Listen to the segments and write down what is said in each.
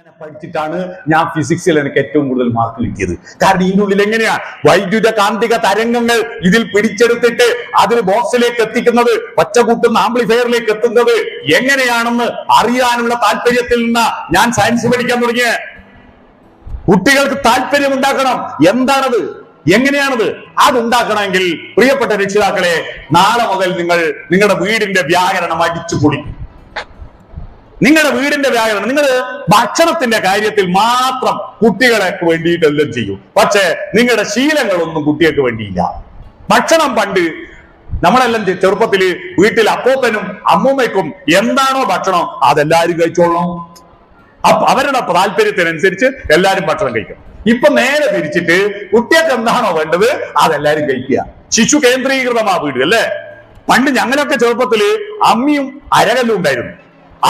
അങ്ങനെ പഠിച്ചിട്ടാണ് ഞാൻ ഫിസിക്സിൽ എനിക്ക് ഏറ്റവും കൂടുതൽ മാർക്ക് കിട്ടിയത്. കാരണം ഇതിനുള്ളിൽ എങ്ങനെയാ? വൈദ്യുത കാന്തിക തരംഗങ്ങൾ ഇതിൽ പിടിച്ചെടുത്തിട്ട് അതിൽ ബോക്സിലേക്ക് എത്തിക്കുന്നത് പച്ച കൂട്ടുന്ന ആംപ്ലിഫയറിലേക്ക് എത്തുന്നത് എങ്ങനെയാണെന്ന് അറിയാനുള്ള താല്പര്യത്തിൽ നിന്ന് ഞാൻ സയൻസ് പഠിക്കാൻ തുടങ്ങിയ. കുട്ടികൾക്ക് താല്പര്യം ഉണ്ടാക്കണം. എന്താണത്? എങ്ങനെയാണത്? അതുണ്ടാക്കണമെങ്കിൽ പ്രിയപ്പെട്ട രക്ഷിതാക്കളെ നാളെ മുതൽ നിങ്ങൾ നിങ്ങളുടെ വീടിന്റെ വ്യാകരണം അടിച്ചു പൊളിക്കും നിങ്ങളുടെ വീടിന്റെ വ്യാകരണം നിങ്ങൾ ഭക്ഷണത്തിന്റെ കാര്യത്തിൽ മാത്രം കുട്ടികളെ വേണ്ടിയിട്ടെല്ലാം ചെയ്യും. പക്ഷേ നിങ്ങളുടെ ശീലങ്ങളൊന്നും കുട്ടികൾക്ക് വേണ്ടിയില്ല. ഭക്ഷണം പണ്ട് നമ്മളെല്ലാം ചെറുപ്പത്തിൽ വീട്ടിൽ അപ്പോപ്പനും അമ്മൂമ്മയ്ക്കും എന്താണോ ഭക്ഷണം അതെല്ലാരും കഴിച്ചോളണം. അവരുടെ താല്പര്യത്തിനനുസരിച്ച് എല്ലാരും ഭക്ഷണം കഴിക്കും. ഇപ്പൊ നേരെ തിരിച്ചിട്ട് കുട്ടികൾക്ക് എന്താണോ വേണ്ടത് അതെല്ലാരും കഴിക്കുക. ശിശു കേന്ദ്രീകൃതമാ വീട് അല്ലേ? പണ്ട് ഞങ്ങളൊക്കെ ചെറുപ്പത്തിൽ അമ്മിയും അരകല്ലും ഉണ്ടായിരുന്നു.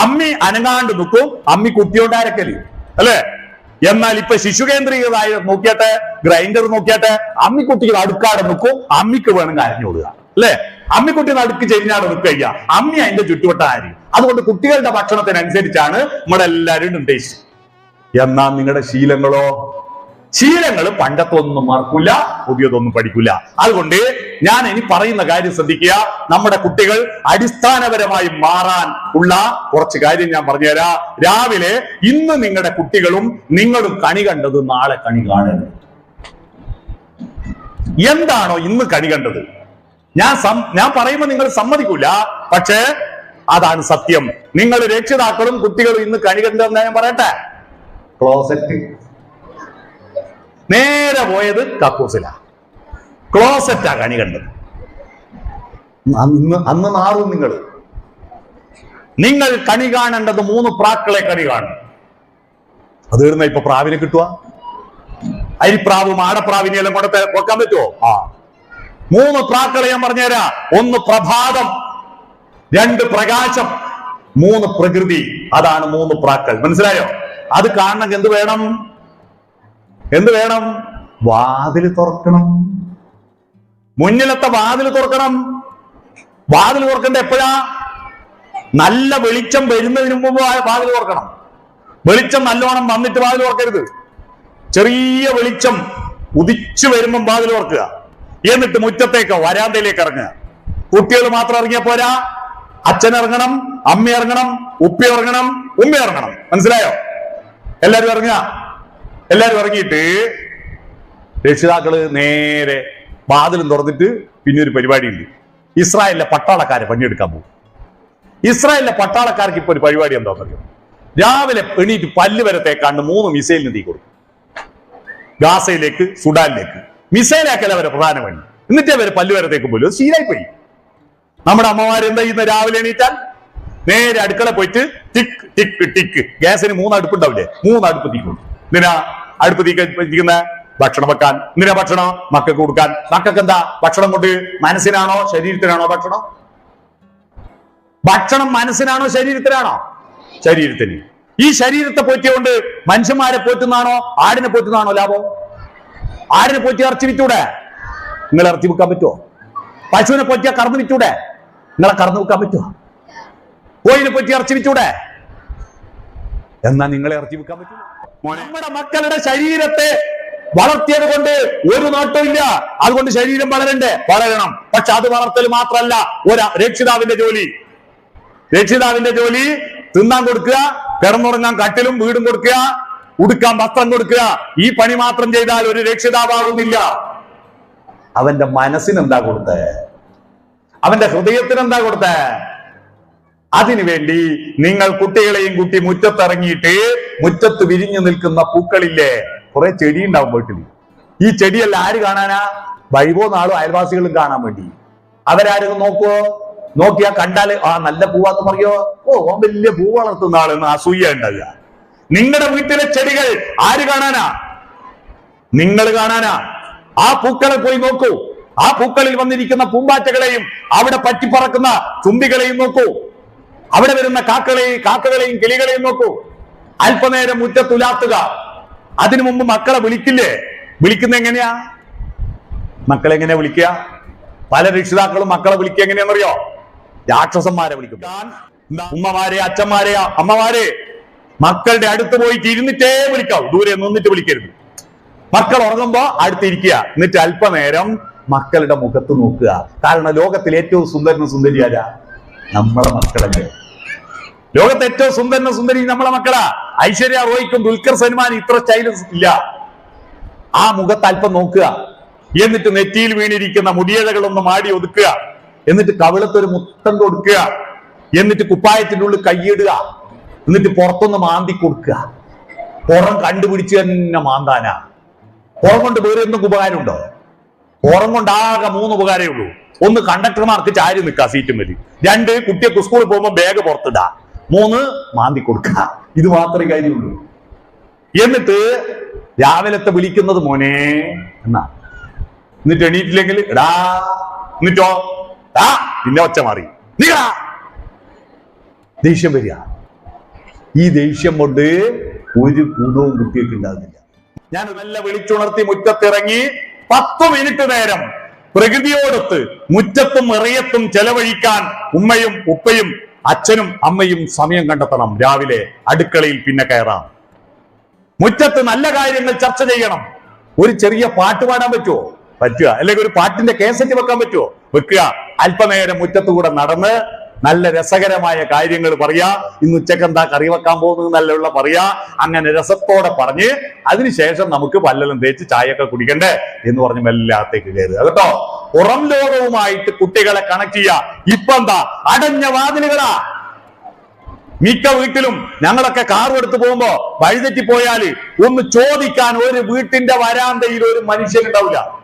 അമ്മി അനങ്ങാണ്ട് നിൽക്കും. അമ്മി കുട്ടിയോണ്ട് അരക്കൽ അല്ലേ? എന്നാൽ ഇപ്പൊ ശിശു കേന്ദ്രീകൃതമായി നോക്കിയാട്ടെ ഗ്രൈൻഡർ നോക്കിയാട്ടെ അമ്മിക്കുട്ടികൾ അടുക്കാടെ നിൽക്കും. അമ്മിക്ക് വേണമെങ്കിൽ അരഞ്ഞു കൊടുക്കുക അല്ലേ? അമ്മിക്കുട്ടി നടുക്ക് ചെരിഞ്ഞാട് നിൽക്കുക അമ്മി അതിന്റെ ചുറ്റുവട്ടം ആയിരിക്കും. അതുകൊണ്ട് കുട്ടികളുടെ ഭക്ഷണത്തിനനുസരിച്ചാണ് നമ്മുടെ എല്ലാവരും ടേസ്റ്റ് എന്നാ നിങ്ങളുടെ ശീലങ്ങളോ? ശീലങ്ങൾ പണ്ടത്തെ ഒന്നും മറക്കൂല പുതിയതൊന്നും പഠിക്കൂല. അതുകൊണ്ട് ഞാൻ ഇനി പറയുന്ന കാര്യം ശ്രദ്ധിക്കുക. നമ്മുടെ കുട്ടികൾ അടിസ്ഥാനപരമായി മാറാൻ ഉള്ള കുറച്ച് കാര്യം ഞാൻ പറഞ്ഞുതരാം. രാവിലെ ഇന്ന് നിങ്ങളുടെ കുട്ടികളും നിങ്ങളും കണി കണ്ടത് നാളെ കണി കാണരുത്. എന്താണോ ഇന്ന് കണി കണ്ടത്? ഞാൻ ഞാൻ പറയുമ്പോൾ നിങ്ങൾ സമ്മതിക്കൂല. പക്ഷേ അതാണ് സത്യം. നിങ്ങൾ രക്ഷിതാക്കളും കുട്ടികളും ഇന്ന് കണി കണ്ടതെന്ന് ഞാൻ പറയട്ടെ? ക്ലോസറ്റ് നേരെ പോയത് കക്കൂസിലാ. ക്ലോസറ്റാ കണി കണ്ടത്. അന്ന് അന്ന് മാറും നിങ്ങൾ നിങ്ങൾ കണി കാണേണ്ടത് മൂന്ന് പ്രാക്കളെ കണി കാണും. അത് തീർന്ന ഇപ്പൊ പ്രാവിനെ കിട്ടുക അരിപ്രാവും ആടപ്രാവിനെ എല്ലാം കൊണ്ട് വെക്കാൻ പറ്റുമോ ആ. മൂന്ന് പ്രാക്കളെ ഞാൻ പറഞ്ഞുതരാ. ഒന്ന് പ്രഭാതം രണ്ട് പ്രകാശം മൂന്ന് പ്രകൃതി. അതാണ് മൂന്ന് പ്രാക്കൾ. മനസ്സിലായോ? അത് കാണണമെങ്കിൽ എന്ത് വേണം? എന്ത് വേണം? വാതിൽ തുറക്കണം. മുന്നിലത്തെ വാതിൽ തുറക്കണം. വാതിൽ തുറക്കേണ്ട എപ്പോഴാ? നല്ല വെളിച്ചം വരുന്നതിന് മുമ്പ് വാതിൽ തുറക്കണം. വെളിച്ചം നല്ലോണം വന്നിട്ട് വാതിൽ തുറക്കരുത്. ചെറിയ വെളിച്ചം ഉദിച്ചു വരുമ്പം വാതിൽ തുറക്കുക. എന്നിട്ട് മുറ്റത്തേക്ക് വരാന്തയിലേക്ക് ഇറങ്ങുക. കുട്ടികൾ മാത്രം ഇറങ്ങിയ പോരാ. അച്ഛൻ ഇറങ്ങണം അമ്മ ഇറങ്ങണം ഉപ്പി ഇറങ്ങണം ഉമ്മ ഇറങ്ങണം. മനസ്സിലായോ? എല്ലാരും ഇറങ്ങുക. എല്ലാരും ഇറങ്ങിയിട്ട് രക്ഷിതാക്കൾ നേരെ വാതിലും തുറന്നിട്ട് പിന്നെ ഒരു പരിപാടിയുണ്ട്. ഇസ്രായേലിലെ പട്ടാളക്കാരെ പണിയെടുക്കാൻ പോകും. ഇസ്രായേലിലെ പട്ടാളക്കാർക്ക് ഇപ്പൊ ഒരു പരിപാടി എന്താണെന്നറിയോ രാവിലെ എണീറ്റ് പല്ല് വരെ മൂന്ന് മിസൈലിന് തീ കൊടുക്കും. ഗാസയിലേക്ക് സുഡാനിലേക്ക്. മിസൈലാക്കൽ അവരെ പ്രധാന പണി. എന്നിട്ട് അവരെ പല്ല് വരെ തേക്കും പോലും ശീലായി പോയി നമ്മുടെ അമ്മമാർ എന്താ ചെയ്യുന്ന രാവിലെ എണീറ്റാൽ? നേരെ അടുക്കള പോയിട്ട് ടിക്ക് ടിക്ക് ടിക്ക്. ഗ്യാസിന് മൂന്ന് അടുപ്പുണ്ടാവില്ലേ മൂന്ന് അടുപ്പ് കൊടുക്കും. എന്തിനാ അടുപ്പ് തീക്കുന്ന ഭക്ഷണം വെക്കാൻ. എന്തിനാ ഭക്ഷണം? മക്കൾക്ക് കൊടുക്കാൻ. മക്കൾക്ക് എന്താ ഭക്ഷണം കൊണ്ട് മനസ്സിനാണോ ശരീരത്തിനാണോ ഭക്ഷണം? ഭക്ഷണം മനസ്സിനാണോ ശരീരത്തിനാണോ? ശരീരത്തിന്. ഈ ശരീരത്തെ പോറ്റിയോണ്ട് മനുഷ്യന്മാരെ പോറ്റുന്നാണോ ആടിനെ പോറ്റുന്നാണോ ലാഭം? ആടിനെ പോറ്റി ഇറച്ചി വിറ്റൂടെ? നിങ്ങൾ ഇറച്ചി വിൽക്കാൻ പറ്റുമോ പശുവിനെ പോറ്റിയാ കറന്ന് വിറ്റൂടെ? നിങ്ങളെ കറന്ന് വിൽക്കാൻ പറ്റുമോ കോഴിനെ പോറ്റി ഇറച്ചി വിറ്റൂടെ? എന്നാ നിങ്ങളെ ഇറച്ചി വിൽക്കാൻ പറ്റില്ല നമ്മുടെ മക്കളുടെ ശരീരത്തെ വളർത്തിയത് കൊണ്ട് ഒരു നാട്ടും ഇല്ല. അതുകൊണ്ട് ശരീരം വളരണ്ടേ? വളരണം. പക്ഷെ അത് വളർത്തൽ മാത്രമല്ല. ഒരു രക്ഷിതാവിന്റെ ജോലി. രക്ഷിതാവിന്റെ ജോലി. തിന്നാൻ കൊടുക്കുക കിടന്നുറങ്ങാൻ കട്ടിലും വീടും കൊടുക്കുക ഉടുക്കാൻ വസ്ത്രം കൊടുക്കുക. ഈ പണി മാത്രം ചെയ്താൽ ഒരു രക്ഷിതാവാകുന്നില്ല. അവന്റെ മനസ്സിന് എന്താ കൊടുത്തേ? അവന്റെ ഹൃദയത്തിന് എന്താ കൊടുത്തേ? അതിനുവേണ്ടി നിങ്ങൾ കുട്ടികളെയും കുട്ടി മുറ്റത്തിറങ്ങിയിട്ട് മുറ്റത്ത് വിരിഞ്ഞു നിൽക്കുന്ന പൂക്കളില്ലേ? കുറെ ചെടി ഉണ്ടാവും വീട്ടിൽ. ഈ ചെടിയല്ല ആര് കാണാനാ? വൈഭവ നാളും അയൽവാസികളും കാണാൻ വേണ്ടി. അവരാരും നോക്കുവോ നോക്കിയാ കണ്ടാൽ ആ നല്ല പൂവാന്ന് പറയോ ഓ ഓൻ വലിയ പൂ വളർത്തുന്ന ആളെന്ന് അസൂയ ഉണ്ടാകുക നിങ്ങളുടെ വീട്ടിലെ ചെടികൾ ആര് കാണാനാ? നിങ്ങൾ കാണാനാ? ആ പൂക്കളെ പോയി നോക്കൂ. ആ പൂക്കളിൽ വന്നിരിക്കുന്ന പൂമ്പാറ്റകളെയും അവിടെ പറ്റിപ്പറക്കുന്ന ചുമ്പികളെയും നോക്കൂ. അവിടെ വരുന്ന കാക്കകളെയും കാക്കകളെയും കിളികളെയും നോക്കൂ. അല്പനേരം മുറ്റത്തുലാത്തുക. അതിനു മുമ്പ് മക്കളെ വിളിക്കില്ലേ? വിളിക്കുന്ന എങ്ങനെയാ? മക്കളെ എങ്ങനെയാ വിളിക്കുക? പല രക്ഷിതാക്കളും മക്കളെ വിളിക്കുക എങ്ങനെയാണെന്നറിയോ? രാക്ഷസന്മാരെ വിളിക്കും. ഉമ്മമാരെ അച്ഛന്മാരെ അമ്മമാരെ മക്കളുടെ അടുത്ത് പോയിട്ട് ഇരുന്നിട്ടേ വിളിക്കാവൂ. ദൂരെ നിന്നിട്ട് വിളിക്കരുത്. മക്കൾ ഉറങ്ങുമ്പോ അടുത്തിരിക്കുക എന്നിട്ട് അല്പനേരം മക്കളുടെ മുഖത്ത് നോക്കുക. കാരണം ലോകത്തിൽ ഏറ്റവും സുന്ദരനും സുന്ദരിയാരാ? നമ്മളെ മക്കളല്ലേ? ലോകത്തെ ഏറ്റവും സുന്ദരനും സുന്ദരി നമ്മളെ മക്കളാ. ഐശ്വര്യ റോയ്ക്കും ദുൽഖർ സൽമാൻ ഇത്ര സ്റ്റൈലും ഇല്ല. ആ മുഖത്ത് അല്പം നോക്കുക. എന്നിട്ട് നെറ്റിയിൽ വീണിരിക്കുന്ന മുടിയഴകളൊന്ന് മാടി ഒതുക്കുക. എന്നിട്ട് കവിളത്തൊരു മുത്തം കൊടുക്കുക. എന്നിട്ട് കുപ്പായത്തിന്റെ ഉള്ളിൽ കൈയിടുക. എന്നിട്ട് പുറത്തൊന്ന് മാന്തി കൊടുക്കുക. പുറം കണ്ടുപിടിച്ച് തന്നെ മാന്താനാ. പുറം കൊണ്ട് വേറെ എന്തെങ്കിലും ഉപകാരമുണ്ടോ പുറം കൊണ്ടാകെ മൂന്ന് ഉപകാരമേ ഉള്ളൂ. ഒന്ന് കണ്ടക്ടർമാർക്ക് ചാരി നിൽക്കുക സീറ്റും വരി രണ്ട് കുട്ടിയെ സ്കൂളിൽ പോകുമ്പോൾ ബാഗ് പുറത്തിടുക മൂന്ന് മാന്തി കൊടുക്ക. ഇത് മാത്രമേ കാര്യമുള്ളൂ. എന്നിട്ട് രാവിലത്തെ വിളിക്കുന്നത് മോനെ എന്നാ. എന്നിട്ട് എണീറ്റില്ലെങ്കിൽ എടാ എന്നിട്ടോ? ആ പിന്നെ ഒച്ച മാറി. നീടാ ദേഷ്യം വരിക. ഈ ദേഷ്യം കൊണ്ട് ഒരു ഗുണവും കുട്ടികൾക്ക് ഉണ്ടാകുന്നില്ല. ഞാൻ നല്ല വിളിച്ചുണർത്തി മുറ്റത്തിറങ്ങി പത്ത് മിനിറ്റ് നേരം പ്രകൃതിയോടൊത്ത് മുറ്റത്തും ഇറയത്തും ചെലവഴിക്കാൻ ഉമ്മയും ഉപ്പയും അച്ഛനും അമ്മയും സമയം കണ്ടെത്തണം. രാവിലെ അടുക്കളയിൽ പിന്നെ കയറാം. മുറ്റത്ത് നല്ല കാര്യങ്ങൾ ചർച്ച ചെയ്യണം. ഒരു ചെറിയ പാട്ട് പാടാൻ പറ്റുമോ പറ്റുക. അല്ലെങ്കിൽ ഒരു പാട്ടിന്റെ കേസറ്റ് വെക്കാൻ പറ്റുമോ വെക്കുക. അല്പനേരം മുറ്റത്തുകൂടെ നടന്ന് നല്ല രസകരമായ കാര്യങ്ങൾ പറയാ. ഇന്ന് ഉച്ചയ്ക്ക് എന്താ കറി വെക്കാൻ പോകുന്നത് നല്ലുള്ള പറയാ. അങ്ങനെ രസത്തോടെ പറഞ്ഞ് അതിനുശേഷം നമുക്ക് പല്ലെല്ലാം തേച്ച് ചായയൊക്കെ കുടിക്കണ്ടേ എന്ന് പറഞ്ഞ് മെല്ലാത്തേക്ക് കയറുക. കേട്ടോ? പുറം ലോകവുമായിട്ട് കുട്ടികളെ കണക്ട് ചെയ്യുക. ഇപ്പൊ എന്താ? അടഞ്ഞ വാതിലുകളാ. മിക്ക വീട്ടിലും ഞങ്ങളൊക്കെ കാർ എടുത്ത് പോകുമ്പോ വഴിതെറ്റി പോയാൽ ഒന്ന് ചോദിക്കാൻ ഒരു വീട്ടിന്റെ വരാന്തയിൽ ഒരു മനുഷ്യനുണ്ടാവില്ല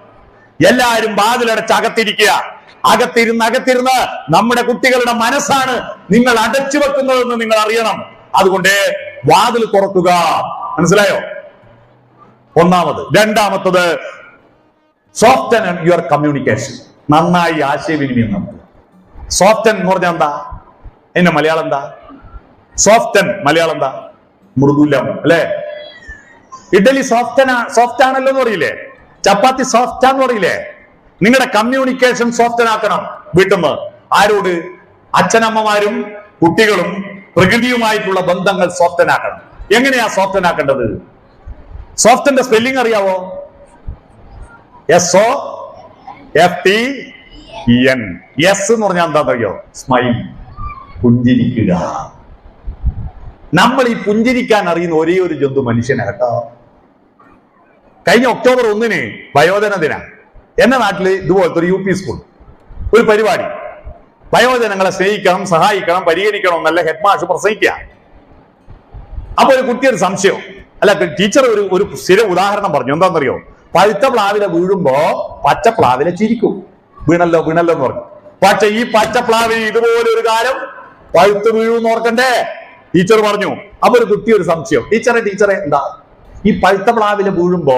എല്ലാരും വാതിലടച്ച് അകത്തിരിക്കുക. അകത്തിരുന്ന് അകത്തിരുന്ന് നമ്മുടെ കുട്ടികളുടെ മനസ്സാണ് നിങ്ങൾ അടച്ചു വെക്കുന്നതെന്ന് നിങ്ങൾ അറിയണം. അതുകൊണ്ട് വാതിൽ തുറക്കുക. മനസ്സിലായോ? ഒന്നാമത്. രണ്ടാമത്തത് സോഫ്റ്റൻ യുവർ കമ്മ്യൂണിക്കേഷൻ നന്നായി ആശയവിനിമയം നടത്തുക. സോഫ്റ്റൻ എന്ന് പറഞ്ഞാൽ എന്താ? എന്നെ മലയാളം എന്താ? സോഫ്റ്റൻ മലയാളം എന്താ? മൃദുലം അല്ലേ? ഇഡലി സോഫ്റ്റൻ സോഫ്റ്റ് ആണല്ലോ എന്ന് പറയില്ലേ? ചപ്പാത്തി സോഫ്റ്റ് ആന്ന് പറയില്ലേ? നിങ്ങളുടെ കമ്മ്യൂണിക്കേഷൻ സോഫ്റ്റൻ ആക്കണം. വീട്ടിൽ ആരോട്? അച്ഛനമ്മമാരും കുട്ടികളും പ്രകൃതിയുമായിട്ടുള്ള ബന്ധങ്ങൾ സോഫ്റ്റൻ ആക്കണം. എങ്ങനെയാ സോഫ്റ്റൻ ആക്കേണ്ടത്? സോഫ്റ്റന്റെ സ്പെല്ലിംഗ് അറിയാവോ? S O F T N S എന്ന് പറഞ്ഞാൽ എന്താണെന്നറിയോ സ്മൈൽ പുഞ്ചിരിക്കുക. നമ്മൾ ഈ പുഞ്ചിരിക്കാൻ അറിയുന്ന ഒരേ ഒരു ജന്തു മനുഷ്യനെ കേട്ടോ. കഴിഞ്ഞ ഒക്ടോബർ ഒന്നിന് വയോജന ദിനം. എന്റെ നാട്ടിൽ ഇതുപോലത്തെ ഒരു യു പി സ്കൂൾ. ഒരു പരിപാടി. വയോജനങ്ങളെ സ്നേഹിക്കണം സഹായിക്കണം പരിഹരിക്കണം എന്നല്ല ഹെഡ് മാഷ് പ്രസംഗിക്കുക. അപ്പൊ ഒരു കുട്ടിയൊരു സംശയം. അല്ല ടീച്ചർ ഒരു ഒരു സ്ഥിര ഉദാഹരണം പറഞ്ഞു. എന്താണെന്നറിയോ പഴുത്ത പ്ലാവില വീഴുമ്പോ പച്ച പ്ലാവില ചിരിക്കും. വീണല്ലോ വീണല്ലോ എന്ന് പറഞ്ഞു. പക്ഷെ ഈ പച്ച പ്ലാവി ഇതുപോലെ ഒരു കാലം പഴുത്ത് വീഴുമെന്ന് ഓർക്കണ്ടേ? ടീച്ചർ പറഞ്ഞു. അപ്പൊ ഒരു കുട്ടി ഒരു സംശയം. ടീച്ചറെ ടീച്ചറെ എന്താ? ഈ പഴുത്ത പ്ലാവില വീഴുമ്പോ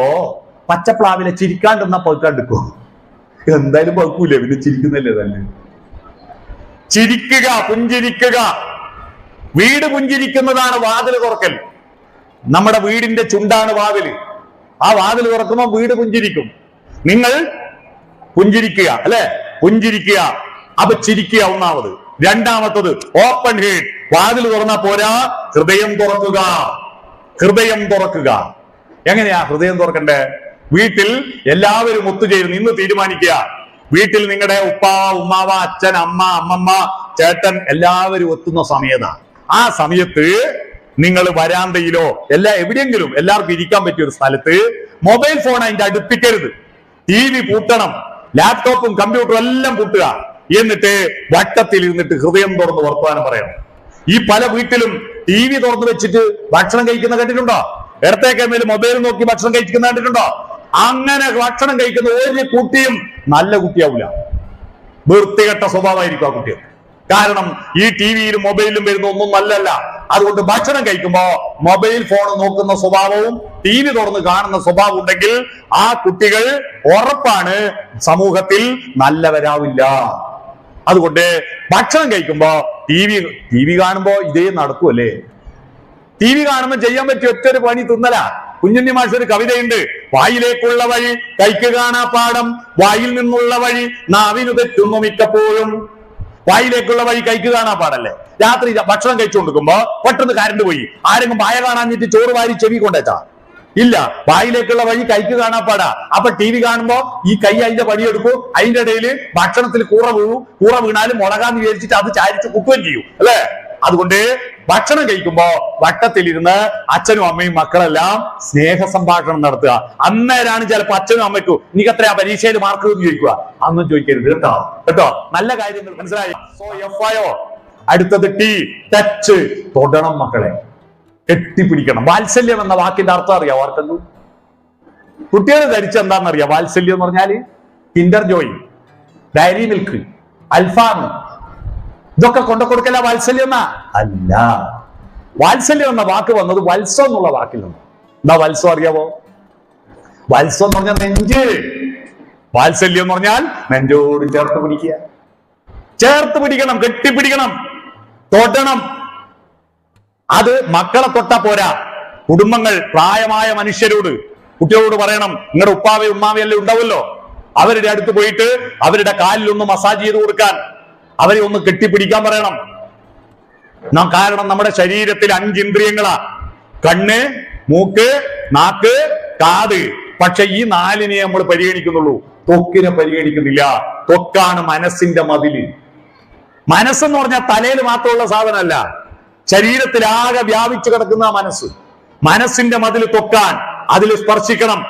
പച്ച പ്ലാവില ചിരിക്കാണ്ടെന്നാ പഴുക്കാണ്ടിക്കോ എന്തായാലും പഴുക്കൂലേ? പിന്നെ ചിരിക്കുന്നല്ലേ തന്നെ. ചിരിക്കുക പുഞ്ചിരിക്കുക. വീട് പുഞ്ചിരിക്കുന്നതാണ് വാതിൽ തുറക്കൽ. നമ്മുടെ വീടിന്റെ ചുണ്ടാണ് വാതിൽ. ആ വാതിൽ തുറക്കുമ്പോൾ വീട് പുഞ്ചിരിക്കും. നിങ്ങൾ പുഞ്ചിരിക്കുക അല്ലെ? പുഞ്ചിരിക്കുക അപ്പൊ ചിരിക്കുക ഒന്നാമത്. രണ്ടാമത്തത് ഓപ്പൺ ഹേഡ് വാതിൽ തുറന്നാ പോരാ? ഹൃദയം തുറക്കുക. ഹൃദയം തുറക്കുക. എങ്ങനെയാ ഹൃദയം തുറക്കണ്ടേ? വീട്ടിൽ എല്ലാവരും ഒത്തുചേരുന്നു ഇന്ന് തീരുമാനിക്കുക. വീട്ടിൽ നിങ്ങളുടെ ഉപ്പ ഉമ്മാവ അച്ഛൻ അമ്മ അമ്മമ്മ ചേട്ടൻ എല്ലാവരും ഒത്തുന്ന സമയത്താണ് ആ സമയത്ത് നിങ്ങൾ വരാന്തയിലോ എല്ലാ എവിടെയെങ്കിലും എല്ലാവർക്കും ഇരിക്കാൻ പറ്റിയ ഒരു സ്ഥലത്ത് മൊബൈൽ ഫോൺ അതിന്റെ അടുപ്പിക്കരുത്. ടി വി പൂട്ടണം ലാപ്ടോപ്പും കമ്പ്യൂട്ടറും എല്ലാം പൂട്ടുക. എന്നിട്ട് വട്ടത്തിൽ ഇരുന്നിട്ട് ഹൃദയം തുറന്ന് വർത്തമാനം പറയണം. ഈ പല വീട്ടിലും ടി വി തുറന്നു വെച്ചിട്ട് ഭക്ഷണം കഴിക്കുന്ന കണ്ടിട്ടുണ്ടോ? ഇടത്തേക്ക് എന്തെങ്കിലും മൊബൈൽ നോക്കി ഭക്ഷണം കഴിക്കുന്ന കണ്ടിട്ടുണ്ടോ? അങ്ങനെ ഭക്ഷണം കഴിക്കുന്ന ഒരു കുട്ടിയും നല്ല കുട്ടിയാവില്ല വൃത്തികെട്ട സ്വഭാവമായിരിക്കും ആ കുട്ടികൾ കാരണം ഈ ടി വിയിലും മൊബൈലിലും വരുന്ന ഒന്നും നല്ലല്ല. അതുകൊണ്ട് ഭക്ഷണം കഴിക്കുമ്പോ മൊബൈൽ ഫോൺ നോക്കുന്ന സ്വഭാവവും ടി വി തുറന്ന് കാണുന്ന സ്വഭാവം ഉണ്ടെങ്കിൽ ആ കുട്ടികൾ ഉറപ്പാണ് സമൂഹത്തിൽ നല്ലവരാവില്ല. അതുകൊണ്ട് ഭക്ഷണം കഴിക്കുമ്പോ ടി വി ടി വി കാണുമ്പോ ഇതേ നടക്കുമല്ലേ ടി വി കാണുമ്പോൾ ചെയ്യാൻ പറ്റിയ ഒറ്റ ഒരു പണി തിന്നല. കുഞ്ഞുണ്ണി മാഷ് ഒരു കവിതയുണ്ട്. വായിലേക്കുള്ള വഴി കൈക്ക് കാണാ പാടം വായിൽ നിന്നുള്ള വഴി നാവിനു തെറ്റുന്നു മിക്കപ്പോഴും. വായിലേക്കുള്ള വഴി കൈക്ക് കാണാൻ പാടല്ലേ? രാത്രി ഭക്ഷണം കഴിച്ചുകൊണ്ടിരിക്കുമ്പോ പെട്ടെന്ന് കരണ്ട് പോയി. ആരെങ്കിലും വായ കാണാഞ്ഞിട്ട് ചോറ് വാരി ചെവി കൊണ്ടേച്ചാ? ഇല്ല. വായിലേക്കുള്ള വഴി കൈക്ക് കാണാൻ പാടാ. അപ്പൊ ടി വി കാണുമ്പോ ഈ കൈ അതിന്റെ പണിയെടുക്കും അതിന്റെ ഇടയിൽ ഭക്ഷണത്തിൽ കൂറ വീഴും. കൂറ വീണാലും മുളകാന്ന് വിചാരിച്ചിട്ട് അത് ചാരിച്ച് കുക്കുകയും ചെയ്യും. അല്ലേ? അതുകൊണ്ട് ഭക്ഷണം കഴിക്കുമ്പോ വട്ടത്തിലിരുന്ന് അച്ഛനും അമ്മയും മക്കളെല്ലാം സ്നേഹ സംഭാഷണം നടത്തുക. അന്നേരാണ് ചിലപ്പോ അച്ഛനും അമ്മയ്ക്കും എനിക്ക് എത്രയാ പരീക്ഷയിൽ മാർക്ക് എന്ന് ചോദിക്കുക? അന്നും ചോദിക്കരുത് കേട്ടോ. കേട്ടോ? നല്ല കാര്യങ്ങൾ മനസ്സിലായി. സോ എഫ് ആയോ അടുത്തത് ടി ടച്ച് തൊടണം മക്കളെ. കെട്ടിപ്പിടിക്കണം. വാത്സല്യം എന്ന വാക്കിന്റെ അർത്ഥം അറിയാം ആർക്കെങ്കിലും കുട്ടികൾ ധരിച്ച എന്താണെന്നറിയാം വാത്സല്യം എന്ന് പറഞ്ഞാൽ കിൻഡർ ജോയി ഡയറി മിൽക്ക് അൽഫാം ഇതൊക്കെ കൊണ്ട കൊടുക്കല വാത്സല്യം അല്ല. വാത്സല്യം എന്ന വാക്ക് വന്നത് വത്സം എന്നുള്ള വാക്കിൽ നിന്ന്. എന്താ വത്സം അറിയാവോ? വത്സം എന്ന് പറഞ്ഞാൽ നെഞ്ച്. വാത്സല്യം എന്ന് പറഞ്ഞാൽ നെഞ്ചോട് ചേർത്ത് പിടിക്കുക. ചേർത്ത് പിടിക്കണം കെട്ടിപ്പിടിക്കണം തൊടണം അത് മക്കളെ തൊട്ടാ പോരാ. കുടുംബങ്ങൾ പ്രായമായ മനുഷ്യരോട് കുട്ടികളോട് പറയണം നിങ്ങളുടെ ഉപ്പാവയും ഉമ്മാവയും ഉണ്ടാവുമല്ലോ? അവരുടെ അടുത്ത് പോയിട്ട് അവരുടെ കാലിലൊന്ന് മസാജ് ചെയ്ത് കൊടുക്കാൻ. അവരെ ഒന്ന് കെട്ടിപ്പിടിക്കാൻ പറയണം. നാം കാരണം നമ്മുടെ ശരീരത്തിൽ അഞ്ചിന്ദ്രിയങ്ങളാ കണ്ണ് മൂക്ക് നാക്ക് കാത്. പക്ഷെ ഈ നാലിനെ നമ്മൾ പരിഗണിക്കുന്നുള്ളൂ. തൊക്കിനെ പരിഗണിക്കുന്നില്ല. തൊക്കാണ് മനസ്സിന്റെ മതിൽ മനസ്സെന്ന് പറഞ്ഞാൽ തലയിൽ മാത്രമുള്ള സാധനമല്ല. ശരീരത്തിലാകെ വ്യാപിച്ചു കിടക്കുന്ന മനസ്സ്. മനസ്സിന്റെ മതിൽ തൊക്കാൻ അതിൽ സ്പർശിക്കണം.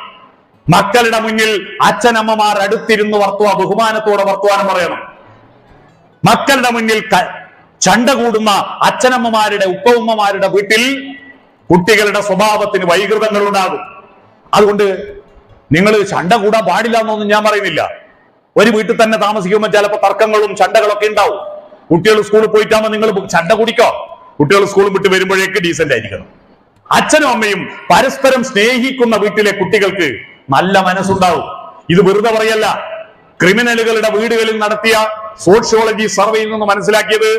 മക്കളുടെ മുന്നിൽ അച്ഛനമ്മമാർ അടുത്തിരുന്ന് വർത്തുവാ ബഹുമാനത്തോടെ വർത്തമാനം പറയണം. മക്കളുടെ മുന്നിൽ ചണ്ട കൂടുന്ന അച്ഛനമ്മമാരുടെ ഉപ്പമ്മമാരുടെ വീട്ടിൽ കുട്ടികളുടെ സ്വഭാവത്തിന് വൈകൃതങ്ങൾ ഉണ്ടാകും. അതുകൊണ്ട് നിങ്ങൾ ചണ്ട കൂടാൻ പാടില്ല എന്നൊന്നും ഞാൻ പറയുന്നില്ല. ഒരു വീട്ടിൽ തന്നെ താമസിക്കുമ്പോൾ ചിലപ്പോൾ തർക്കങ്ങളും ചണ്ടകളൊക്കെ ഉണ്ടാവും. കുട്ടികൾ സ്കൂളിൽ പോയിട്ടാകുമ്പോൾ നിങ്ങൾ ചണ്ട കുടിക്കോ? കുട്ടികൾ സ്കൂളിൽ വിട്ട് വരുമ്പോഴേക്ക് ഡീസന്റ് ആയിരിക്കണം. അച്ഛനും അമ്മയും പരസ്പരം സ്നേഹിക്കുന്ന വീട്ടിലെ കുട്ടികൾക്ക് നല്ല മനസ്സുണ്ടാവും. ഇത് വെറുതെ പറയല്ല. ക്രിമിനലുകളുടെ വീടുകളിൽ നടത്തിയ സോഷ്യോളജി സർവേയിൽ നിന്ന് മനസ്സിലാക്കിയത്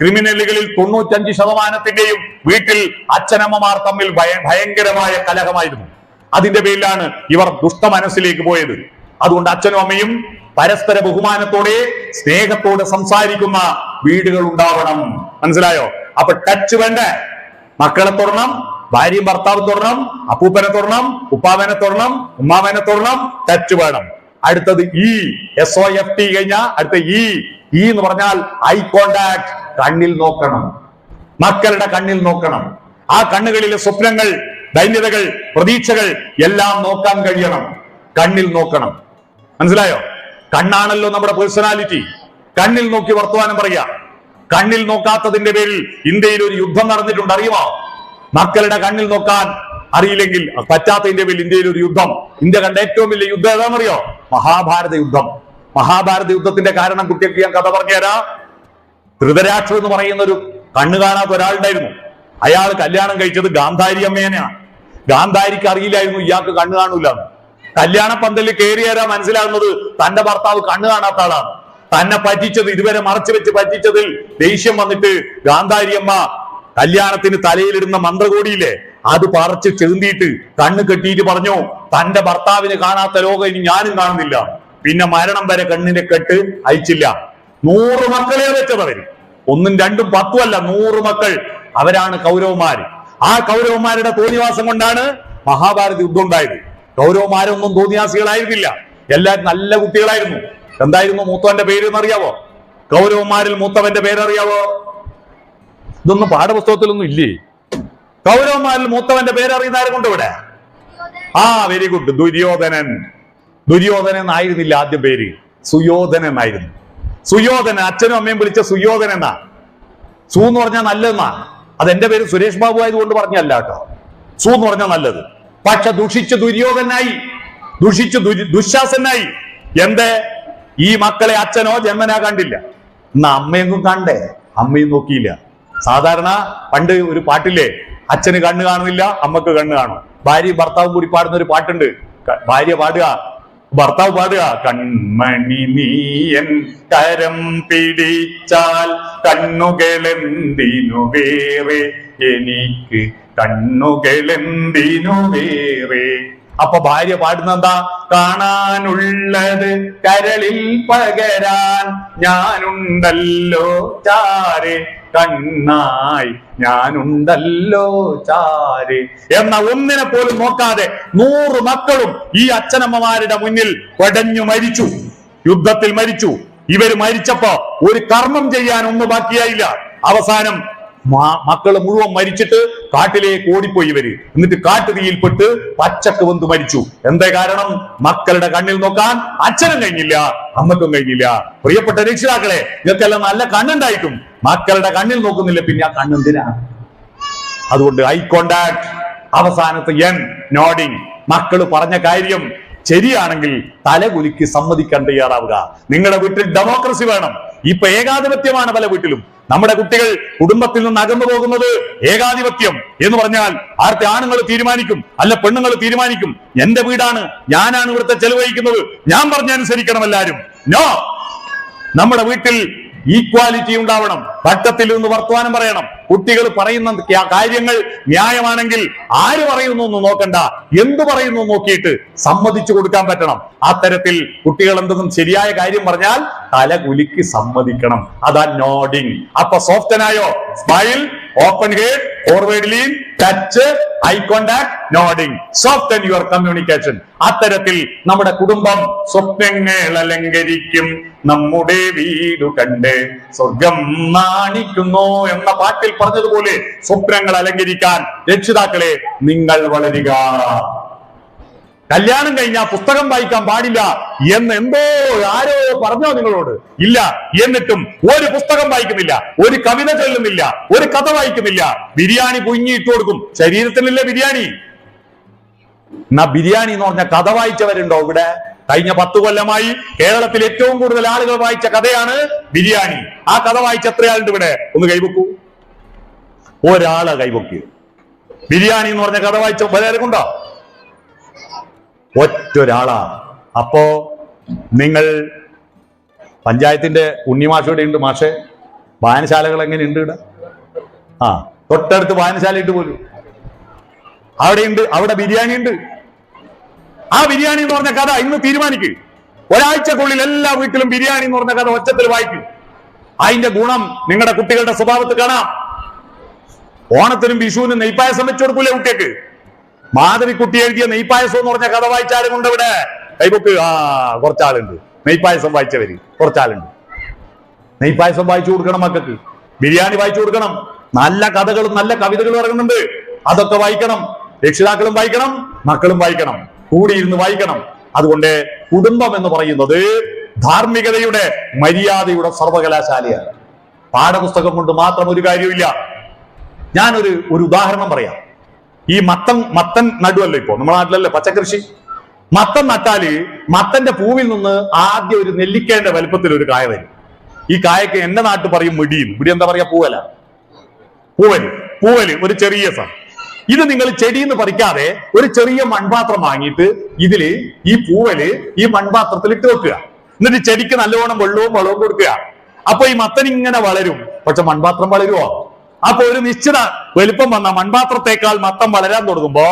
ക്രിമിനലുകളിൽ തൊണ്ണൂറ്റഞ്ച് ശതമാനത്തിന്റെയും വീട്ടിൽ അച്ഛനമ്മമാർ തമ്മിൽ ഭയങ്കരമായ കലഹമായിരുന്നു. അതിന്റെ പേരിലാണ് ഇവർ ദുഷ്ട മനസ്സിലേക്ക് പോയത്. അതുകൊണ്ട് അച്ഛനും അമ്മയും പരസ്പര ബഹുമാനത്തോടെ സ്നേഹത്തോടെ സംസാരിക്കുന്ന വീടുകൾ ഉണ്ടാവണം. മനസ്സിലായോ? അപ്പൊ ടച്ച് വേണ്ട? മക്കളെ തൊടണം ഭാര്യയും ഭർത്താവും തൊടണം അപ്പൂപ്പനെ തൊടണം ഉപ്പാവനെ തൊടണം ഉമ്മാവനെ തൊടണം ടച്ച് വേണം. അടുത്തത് E S O F T കഴിഞ്ഞാൽ അടുത്ത ഇ ഇ എന്ന് പറഞ്ഞാൽ ഐ കോണ്ടാക്ട് കണ്ണിൽ നോക്കണം. മക്കളുടെ കണ്ണിൽ നോക്കണം. ആ കണ്ണുകളിലെ സ്വപ്നങ്ങൾ ദൈന്യതകൾ പ്രതീക്ഷകൾ എല്ലാം നോക്കാൻ കഴിയണം. കണ്ണിൽ നോക്കണം. മനസ്സിലായോ? കണ്ണാണല്ലോ നമ്മുടെ പേഴ്സണാലിറ്റി. കണ്ണിൽ നോക്കി വർത്തമാനം പറയാ. കണ്ണിൽ നോക്കാത്തതിന്റെ പേരിൽ ഇന്ത്യയിൽ ഒരു യുദ്ധം നടന്നിട്ടുണ്ട് അറിയുമോ? മക്കളുടെ കണ്ണിൽ നോക്കാൻ അറിയില്ലെങ്കിൽ പറ്റാത്തതിന്റെ പേരിൽ ഇന്ത്യയിൽ ഒരു യുദ്ധം. ഇന്ത്യ കണ്ട ഏറ്റവും വലിയ യുദ്ധം ഏതാണെന്നറിയോ? മഹാഭാരത യുദ്ധം. മഹാഭാരത യുദ്ധത്തിന്റെ കാരണം കുട്ടിയൊക്കെ ഞാൻ കഥ പറഞ്ഞുതരാം ധൃതരാഷ്ട്രം എന്ന് പറയുന്ന ഒരു കണ്ണു കാണാത്ത ഒരാളുണ്ടായിരുന്നു. അയാൾ കല്യാണം കഴിച്ചത് ഗാന്ധാരി അമ്മേനെയാണ്. ഗാന്ധാരിക്ക് അറിയില്ലായിരുന്നു ഇയാൾക്ക് കണ്ണു കാണൂല കല്യാണ പന്തലിൽ കയറിയാരാ മനസ്സിലാകുന്നത് തന്റെ ഭർത്താവ് കണ്ണു കാണാത്ത ആളാണ്. തന്നെ പറ്റിച്ചത് ഇതുവരെ മറച്ചു വെച്ച് പറ്റിച്ചതിൽ ദേഷ്യം വന്നിട്ട് ഗാന്ധാരിയമ്മ കല്യാണത്തിന് തലയിലിടുന്ന മന്ത്രകോടിയില്ലേ അത് പറിച്ച് ചെന്തിയിട്ട് കണ്ണ് കെട്ടിയിട്ട് പറഞ്ഞു തന്റെ ഭർത്താവിന് കാണാത്ത ലോകം ഇനി ഞാനും കാണുന്നില്ല. പിന്നെ മരണം വരെ കണ്ണിനെ കെട്ട് അയച്ചില്ല. നൂറ് മക്കളെ വെച്ചതവര് ഒന്നും രണ്ടും പത്തും അല്ല നൂറ് മക്കൾ അവരാണ് കൗരവന്മാര്. ആ കൗരവന്മാരുടെ തോന്നിവാസം കൊണ്ടാണ് മഹാഭാരത യുദ്ധം ഉണ്ടായത്. കൗരവന്മാരൊന്നും തോന്നിയാസികളായിരുന്നില്ല എല്ലാവരും നല്ല കുട്ടികളായിരുന്നു. എന്തായിരുന്നു മൂത്തവന്റെ പേര് എന്നറിയാവോ കൗരവന്മാരിൽ മൂത്തവന്റെ പേരറിയാവോ? ഇതൊന്നും പാഠപുസ്തകത്തിലൊന്നും ഇല്ലേ? കൗരവന്മാരിൽ മൂത്തവന്റെ പേരറിയുന്ന ആരെ കൊണ്ട് ഇവിടെ? ആ വെരി ഗുഡ് ദുര്യോധനൻ. ദുര്യോധനൻ ആയിരുന്നില്ല ആദ്യം പേര്. സുയോധനൻ ആയിരുന്നു. സുയോധനൻ അച്ഛനും അമ്മയും വിളിച്ച സുയോധനൻ എന്നാ? സു എന്ന് പറഞ്ഞാൽ നല്ലതെന്നാ അത് എന്റെ പേര് സുരേഷ് ബാബു ആയതുകൊണ്ട് പറഞ്ഞല്ല കേട്ടോ. സു എന്ന് പറഞ്ഞാൽ നല്ലത്. പക്ഷെ ദുഷിച്ച് ദുര്യോധനായി. ദുഷിച്ച് ദുശാസനായി. എന്തേ? ഈ മക്കളെ അച്ഛനോ ജന്മനാ കണ്ടില്ല. എന്നാ അമ്മയെങ്കും കണ്ടേ? അമ്മയും നോക്കിയില്ല. സാധാരണ പണ്ട് ഒരു പാട്ടില്ലേ? അച്ഛന് കണ്ണ് കാണുന്നില്ല അമ്മയ്ക്ക് കണ്ണ് കാണും. ഭാര്യയും ഭർത്താവും കൂടി പാടുന്ന ഒരു പാട്ടുണ്ട്. ഭാര്യ പാടുക ഭർത്താവ് പാടുക കൺമണി നീയൻ കരം പിടിച്ചാൽ കണ്ണുകളെന്തിനു വേറെ? എനിക്ക് കണ്ണുകളെന്തിനു വേറെ? അപ്പൊ ഭാര്യ പാടുന്ന എന്താ? കാണാനുള്ളത് കരളിൽ പകരാൻ ഞാനുണ്ടല്ലോ ചാരെ. കണ്ണായി ഞാനുണ്ടല്ലോ ചാര്. എന്ന ഒന്നിനെ പോലും നോക്കാതെ നൂറ് മക്കളും ഈ അച്ഛനമ്മമാരുടെ മുന്നിൽ കൊടഞ്ഞു മരിച്ചു. യുദ്ധത്തിൽ മരിച്ചു. ഇവർ മരിച്ചപ്പോ ഒരു കർമ്മം ചെയ്യാൻ ഒന്നും ബാക്കിയായില്ല. അവസാനം മക്കൾ മുഴുവൻ മരിച്ചിട്ട് കാട്ടിലേക്ക് ഓടിപ്പോയി ഇവർ. എന്നിട്ട് കാട്ടുതീയിൽപ്പെട്ട് പച്ചക്ക് വന്ന് മരിച്ചു. എന്താ കാരണം? മക്കളുടെ കണ്ണിൽ നോക്കാൻ അച്ഛനും കഴിഞ്ഞില്ല അമ്മക്കും കഴിഞ്ഞില്ല. പ്രിയപ്പെട്ട രക്ഷിതാക്കളെ ഇതൊക്കെല്ലാം നല്ല കണ്ണുണ്ടായിട്ടും മക്കളുടെ കണ്ണിൽ നോക്കുന്നില്ല പിന്നെ ആ കണ്ണെന്തിനാ? അതുകൊണ്ട് ഐ കോണ്ടാക്ട് അവസാനത്തെ എൻ നോഡിങ് മക്കൾ പറഞ്ഞ കാര്യം ശരിയാണെങ്കിൽ തലകുലുക്കി സമ്മതിക്കാൻ തയ്യാറാവുക. നിങ്ങളുടെ വീട്ടിൽ ഡെമോക്രസി വേണം. ഇപ്പൊ ഏകാധിപത്യമാണ് പല വീട്ടിലും. നമ്മുടെ കുട്ടികൾ കുടുംബത്തിൽ നിന്ന് അകന്നു പോകുന്നത് ഏകാധിപത്യം എന്ന് പറഞ്ഞാൽ ആർത്തെ ആണുങ്ങൾ തീരുമാനിക്കും അല്ല പെണ്ണുങ്ങൾ തീരുമാനിക്കും. എന്റെ വീടാണ് ഞാനാണ് ഇവിടുത്തെ ചെലവഴിക്കുന്നത് ഞാൻ പറഞ്ഞനുസരിക്കണം എല്ലാരും നോ നമ്മുടെ വീട്ടിൽ ഈക്വാലിറ്റി ഉണ്ടാവണം. പട്ടത്തിൽ നിന്ന് വർത്തമാനം പറയണം. കുട്ടികൾ പറയുന്ന കാര്യങ്ങൾ ന്യായമാണെങ്കിൽ ആര് പറയുന്നു എന്ന് നോക്കണ്ട. എന്ത് പറയുന്നു നോക്കിയിട്ട് സമ്മതിച്ചു കൊടുക്കാൻ പറ്റണം. അത്തരത്തിൽ കുട്ടികൾ എന്തെങ്കിലും ശരിയായ കാര്യം പറഞ്ഞാൽ തല കുലുക്കി സമ്മതിക്കണം. അതാ നോഡിങ് അപ്പൊ സോഫ്റ്റനായോ smile open head forward lean touch eye contact nodding soften your communication അത്തരത്തിൽ നമ്മുടെ കുടുംബം സ്വപ്നങ്ങൾ അലങ്കരിക്കും. നമ്മുടെ വീടു കണ്ട് സ്വർഗം നാണിക്കുന്നു എന്ന പാട്ടിൽ പറഞ്ഞതുപോലെ സ്വപ്നങ്ങൾ അലങ്കരിക്കാൻ രക്ഷിതാക്കളെ നിങ്ങൾ വളരുക. കല്യാണം കഴിഞ്ഞാൽ പുസ്തകം വായിക്കാൻ പാടില്ല എന്ന് എന്തോ ആരോ പറഞ്ഞോ നിങ്ങളോട്? ഇല്ല. എന്നിട്ടും ഒരു പുസ്തകം വായിക്കുന്നില്ല. ഒരു കവിത ചൊല്ലുന്നില്ല. ഒരു കഥ വായിക്കുന്നില്ല. ബിരിയാണി പുഴുങ്ങിയിട്ട് കൊടുക്കും. ശരീരത്തിനല്ലേ ബിരിയാണി? എന്നാ ബിരിയാണി എന്ന് പറഞ്ഞ കഥ വായിച്ചവരുണ്ടോ ഇവിടെ? കഴിഞ്ഞ പത്ത് കൊല്ലമായി കേരളത്തിൽ ഏറ്റവും കൂടുതൽ ആളുകൾ വായിച്ച കഥയാണ് ബിരിയാണി. ആ കഥ വായിച്ച എത്രയാളുണ്ട് ഇവിടെ? ഒന്ന് കൈവക്കൂ. ഒരാളെ കൈവക്കൂ. ബിരിയാണി എന്ന് പറഞ്ഞ കഥ വായിച്ച ഉണ്ടോ ഒറ്റൊരാളാ അപ്പോ നിങ്ങൾ പഞ്ചായത്തിന്റെ ഉണ്ണിമാഷയുടെ ഉണ്ട് മാഷെ. വായനശാലകൾ എങ്ങനെയുണ്ട് ഇവിടെ? ആ തൊട്ടടുത്ത് വായനശാല ഇട്ട് പോലും. അവിടെ ഉണ്ട് അവിടെ ബിരിയാണി ഉണ്ട്. ആ ബിരിയാണി എന്ന് പറഞ്ഞ കഥ ഇന്ന് തീരുമാനിക്കും. ഒരാഴ്ചക്കുള്ളിൽ എല്ലാ വീട്ടിലും ബിരിയാണി എന്ന് പറഞ്ഞ കഥ ഒച്ചത്തിൽ വായിക്കും. അതിന്റെ ഗുണം നിങ്ങളുടെ കുട്ടികളുടെ സ്വഭാവത്തിൽ കാണാം. ഓണത്തിനും വിഷുവിനും നെയ്പ്പായസം വെച്ചു കൊടുക്കൂലേ കുട്ടിക്ക് മാധവിക്കുട്ടി എഴുതിയ നെയ്പായസം എന്ന് പറഞ്ഞ കഥ വായിച്ചാലും ഉണ്ട് ഇവിടെ. കൈബുക്ക് ആ കുറച്ചാളുണ്ട്. നെയ്പായസം വായിച്ചവര് കുറച്ചാളുണ്ട്. നെയ്പായസം വായിച്ചു കൊടുക്കണം മക്കൾക്ക്. ബിരിയാണി വായിച്ചു കൊടുക്കണം. നല്ല കഥകളും നല്ല കവിതകളും ഇറങ്ങുന്നുണ്ട്. അതൊക്കെ വായിക്കണം. രക്ഷിതാക്കളും വായിക്കണം മക്കളും വായിക്കണം. കൂടിയിരുന്ന് വായിക്കണം. അതുകൊണ്ട് കുടുംബം എന്ന് പറയുന്നത് ധാർമ്മികതയുടെ മര്യാദയുടെ സർവകലാശാലയാണ്. പാഠപുസ്തകം കൊണ്ട് മാത്രം ഒരു കാര്യമില്ല ഞാനൊരു ഒരു ഉദാഹരണം പറയാം. ഈ മത്തൻ മത്തൻ നടുവല്ലോ ഇപ്പോ? നമ്മുടെ നാട്ടിലല്ലേ പച്ചക്കൃഷി? മത്തൻ നട്ടാൽ മത്തന്റെ പൂവിൽ നിന്ന് ആദ്യം ഒരു നെല്ലിക്കേന്റെ വലുപ്പത്തിൽ ഒരു കായ വരും. ഈ കായക്ക് എന്റെ നാട്ടിൽ പറയും മിടിയും. മിടി എന്താ പറയാ? പൂവല. പൂവൽ പൂവൽ ഒരു ചെറിയ സാധനം. ഇത് നിങ്ങൾ ചെടിന്ന് പറിക്കാതെ ഒരു ചെറിയ മൺപാത്രം വാങ്ങിയിട്ട് ഇതിൽ ഈ പൂവൽ ഈ മൺപാത്രത്തിൽ ഇട്ട് വെക്കുക. എന്നിട്ട് ചെടിക്ക് നല്ലവണ്ണം വെള്ളവും വളവും കൊടുക്കുക. അപ്പൊ ഈ മത്തൻ ഇങ്ങനെ വളരും. പക്ഷെ മൺപാത്രം വളരുവോ? അപ്പൊ ഒരു നിശ്ചിത വലിപ്പം വന്ന മൺപാത്രത്തെക്കാൾ മത്തം വളരാൻ തുടങ്ങുമ്പോ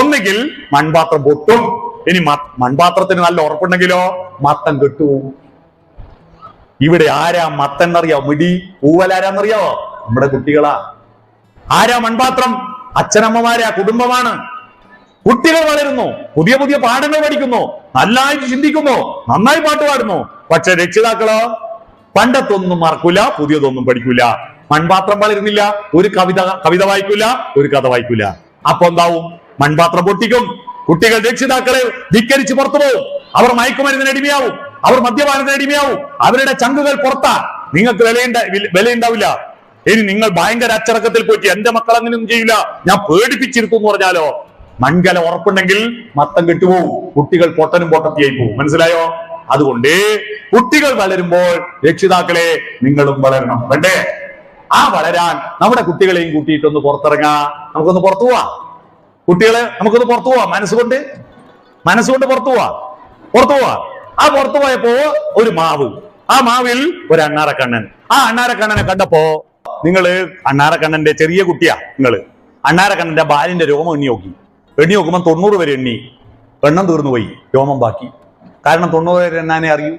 ഒന്നുകിൽ മൺപാത്രം പൊട്ടും. ഇനി മൺപാത്രത്തിന് നല്ല ഉറപ്പുണ്ടെങ്കിലോ മത്തം കിട്ടും. ഇവിടെ ആരാ മത്തൻ എന്നറിയാവോ മിടി പൂവലാരാന്നറിയാവോ നമ്മുടെ കുട്ടികളാ. ആരാ മൺപാത്രം? അച്ഛനമ്മമാരാ കുടുംബമാണ്. കുട്ടികൾ വളരുന്നു പുതിയ പുതിയ പാഠങ്ങൾ പഠിക്കുന്നു നന്നായിട്ട് ചിന്തിക്കുന്നു നന്നായി പാട്ട് പാടുന്നു. പക്ഷെ രക്ഷിതാക്കളോ പണ്ടത്തൊന്നും മറക്കൂല പുതിയതൊന്നും പഠിക്കൂല. മൺപാത്രം വളരുന്നില്ല ഒരു കവിത കവിത വായിക്കൂല ഒരു കഥ വായിക്കൂല. അപ്പൊ എന്താവും? മൺപാത്രം പൊട്ടിക്കും. കുട്ടികൾ രക്ഷിതാക്കളെ ധിക്കരിച്ച് പുറത്തു പോകും അവർ മയക്കുമരുന്നിന് അടിമയാവും. അവർ മദ്യപാനത്തിന് അടിമയാവും. അവരുടെ ചങ്കുകൾ പുറത്താ. നിങ്ങൾക്ക് വിലയുണ്ട വില- വിലയുണ്ടാവില്ല. ഇനി നിങ്ങൾ ഭയങ്കര അച്ചടക്കത്തിൽ പോയിട്ട് എന്റെ മക്കൾ അങ്ങനെയൊന്നും ചെയ്യില്ല ഞാൻ പേടിപ്പിച്ചിരുത്തു എന്ന് പറഞ്ഞാലോ? മൺകല ഉറപ്പുണ്ടെങ്കിൽ മത്തം കെട്ടുപോകും കുട്ടികൾ പൊട്ടനും പൊട്ടത്തിയായി പോകും മനസ്സിലായോ? അതുകൊണ്ട് കുട്ടികൾ വളരുമ്പോൾ രക്ഷിതാക്കളെ നിങ്ങളും വളരണം. വേണ്ടേ? ആ വളരാൻ നമ്മുടെ കുട്ടികളെയും കൂട്ടിയിട്ടൊന്ന് പുറത്തിറങ്ങാ. നമുക്കൊന്ന് പുറത്തു പോവാ. കുട്ടികളെ നമുക്കൊന്ന് പുറത്തു പോവാം. മനസ്സുകൊണ്ട്? മനസ്സുകൊണ്ട് പുറത്തു പോവാ. പുറത്തു പോവാ. ആ പുറത്തു പോയപ്പോ ഒരു മാവ്. ആ മാവിൽ ഒരു അണ്ണാറക്കണ്ണൻ ആ അണ്ണാറക്കണ്ണനെ കണ്ടപ്പോ നിങ്ങൾ അണ്ണാറക്കണ്ണന്റെ ചെറിയ കുട്ടിയാ നിങ്ങൾ. അണ്ണാറക്കണ്ണന്റെ ബാലിന്റെ രോമം എണ്ണി നോക്കി. എണ്ണി നോക്കുമ്പോൾ തൊണ്ണൂറ് വരെ എണ്ണി. എണ്ണം തീർന്നു പോയി. രോമം ബാക്കി. കാരണം തൊണ്ണൂറ് വരെ എണ്ണാനെ അറിയൂ.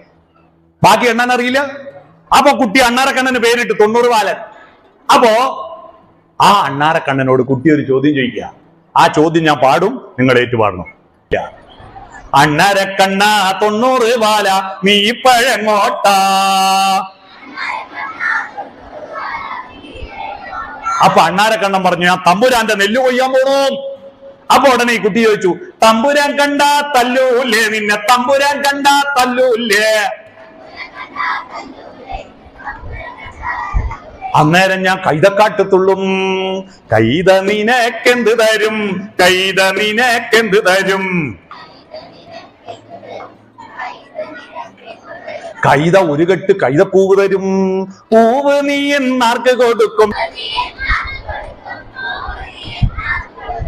ബാക്കി എണ്ണാൻ അറിയില്ല. അപ്പൊ കുട്ടി അണ്ണാരക്കണ്ണന് പേരിട്ട് തൊണ്ണൂറ് ബാലൻ. അപ്പോ ആ അണ്ണാരക്കണ്ണനോട് കുട്ടി ഒരു ചോദ്യം ചോദിക്കുക. ആ ചോദ്യം ഞാൻ പാടും നിങ്ങൾ ഏറ്റുപാടണം. അണ്ണാരക്കണ്ണ തൊണ്ണൂറ് വാല നീ പഴങ്ങോട്ട. അപ്പൊ അണ്ണാരക്കണ്ണൻ പറഞ്ഞു ഞാൻ തമ്പുരാന്റെ നെല്ല് കൊയ്യാൻ പോണു. അപ്പൊ ഉടനെ ഈ കുട്ടി ചോദിച്ചു തമ്പുരാൻ കണ്ട തല്ലൂല്ലേ നിന്നെ തമ്പുരാൻ കണ്ട തല്ലൂല്ലേ അന്നേരം ഞാൻ കൈതക്കാട്ട് തുള്ളും. കൈത നിനക്കെന്ത് തരും? കൈത നിനക്കെന്ത് തരും? കൈത ഒരു കെട്ട് കൈതപ്പൂവ് തരും. പൂവ് നീ എന്നാർക്ക് കൊടുക്കും?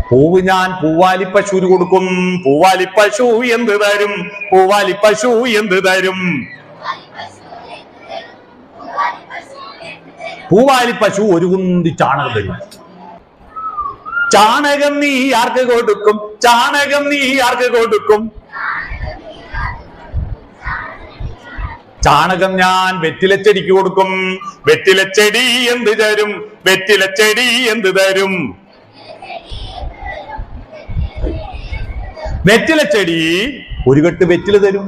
പൂവ് ഞാൻ പൂവാലി പശുവിന് കൊടുക്കും. പൂവാലി പശു എന്ത് തരും? പൂവാലി പശു എന്ത് തരും? പൂവാലി പശു ഒരു കുന്തി ചാണകം തരും. ചാണകം നീ ആർക്ക് കൊടുക്കും? ചാണകം നീ ആർക്ക് കൊടുക്കും? ചാണകം ഞാൻ വെറ്റിലച്ചെടിക്ക് കൊടുക്കും. വെറ്റിലച്ചെടി എന്ത് തരും? വെറ്റിലച്ചെടി എന്ത് തരും? വെറ്റിലച്ചെടി ഒരു കെട്ട് വെറ്റില തരും.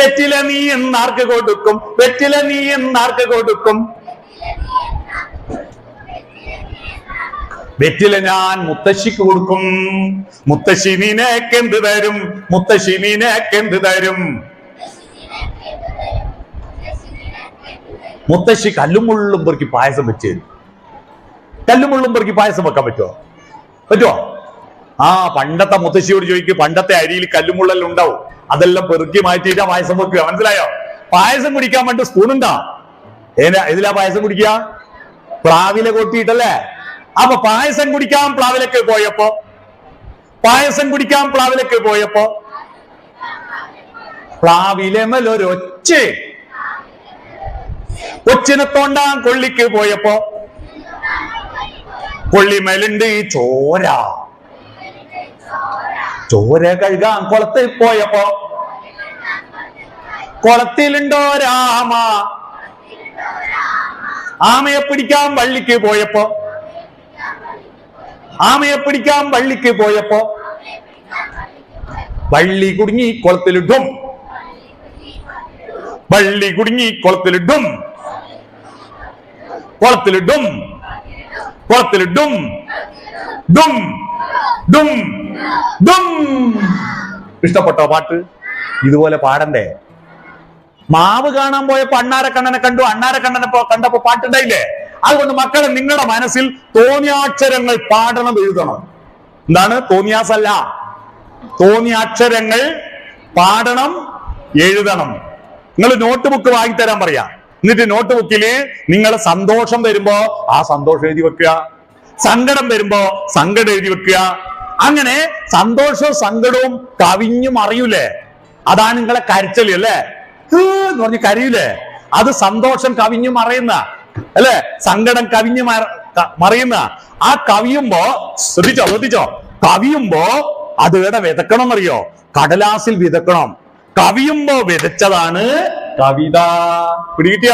വെറ്റില നീ എന്നാർക്ക് കൊടുക്കും? വെറ്റില നീ എന്നാർക്ക് കൊടുക്കും? വെറ്റില ഞാൻ മുത്തശ്ശിക്ക് കൊടുക്കും. മുത്തശ്ശി നിനക്കെന്ത് തരും? മുത്തശ്ശി നിനക്കെന്ത് തരും? മുത്തശ്ശി കല്ലും മുള്ളും പെറുക്കി പായസം വെച്ച് തരും. കല്ലും മുള്ളും പെറുക്കി പായസം വെക്കാൻ പറ്റുമോ പറ്റുമോ ആ പണ്ടത്തെ മുത്തശ്ശിയോട് ചോദിക്കും പണ്ടത്തെ അരിയിൽ കല്ലുമുള്ളൽ ഉണ്ടാവും. അതെല്ലാം പെറുക്കി മാറ്റിയിട്ടാ പായസം വെക്കുക. മനസ്സിലായോ? പായസം കുടിക്കാൻ വേണ്ടി സ്പൂൺ ഉണ്ടാ ഏതാ ഇതിലാ പായസം കുടിക്കുക? പ്ലാവില കൊട്ടിയിട്ടല്ലേ? അപ്പൊ പായസം കുടിക്കാൻ പ്ലാവിലേക്ക് പോയപ്പോ പായസം കുടിക്കാൻ പ്ലാവിലേക്ക് പോയപ്പോ പ്ലാവിലെ മേലൊരൊച്ച ഒച്ച. കൊച്ചിനെ തോണ്ടാൻ കൊള്ളിക്ക് പോയപ്പോ കൊള്ളിമേലുണ്ട് ഈ ചോര. ചോര കഴുകാൻ കുളത്തിൽ പോയപ്പോ കുളത്തിലുണ്ടോ രാമ? ആമയെ പിടിക്കാൻ വള്ളിക്ക് പോയപ്പോ ആമയെ പിടിക്കാൻ വള്ളിക്ക് പോയപ്പോ വള്ളി കുടുങ്ങി കുളത്തിലിടും. വള്ളി കുടുങ്ങി കുളത്തിലിടും. കുളത്തിലിടും. കുളത്തിലിടും. ഡും ഡും ഡും. ഇഷ്ടപ്പെട്ടോ പാട്ട്? ഇതുപോലെ പാടണ്ടേ? മാവ് കാണാൻ പോയപ്പോ അണ്ണാരക്കണ്ണനെ കണ്ടു. അണ്ണാരക്കണ്ണനെ കണ്ടപ്പോ പാട്ടുണ്ടായില്ലേ? അതുകൊണ്ട് മക്കളെ നിങ്ങളുടെ മനസ്സിൽ തോന്നിയാക്ഷരങ്ങൾ പാടണം എഴുതണം. എന്താണ്? തോന്നിയാസല്ല. തോന്നിയാക്ഷരങ്ങൾ പാടണം എഴുതണം. നിങ്ങൾ നോട്ട് ബുക്ക് വാങ്ങിത്തരാൻ പറയാ. എന്നിട്ട് നോട്ട് ബുക്കിൽ നിങ്ങൾ സന്തോഷം വരുമ്പോ ആ സന്തോഷം എഴുതി വെക്കുക. സങ്കടം വരുമ്പോ സങ്കടം എഴുതി വെക്കുക. അങ്ങനെ സന്തോഷവും സങ്കടവും കവിഞ്ഞു മറിയൂലേ അതാണ് നിങ്ങളെ കരച്ചലി അല്ലേ? എന്ന് പറഞ്ഞ് കരയൂലേ? അത് സന്തോഷം കവിഞ്ഞു മറയുന്ന അല്ലെ? സങ്കടം കവിഞ്ഞു മറിയുന്ന. ആ കവിയുമ്പോ ശ്രദ്ധിച്ചോ ശ്രദ്ധിച്ചോ? കവിയുമ്പോ അത് എവിടെ വിതക്കണം എന്നറിയോ കടലാസിൽ വിതക്കണം. കവിയുമ്പോ വിതച്ചതാണ് കവിത. പിടികിട്ടിയ?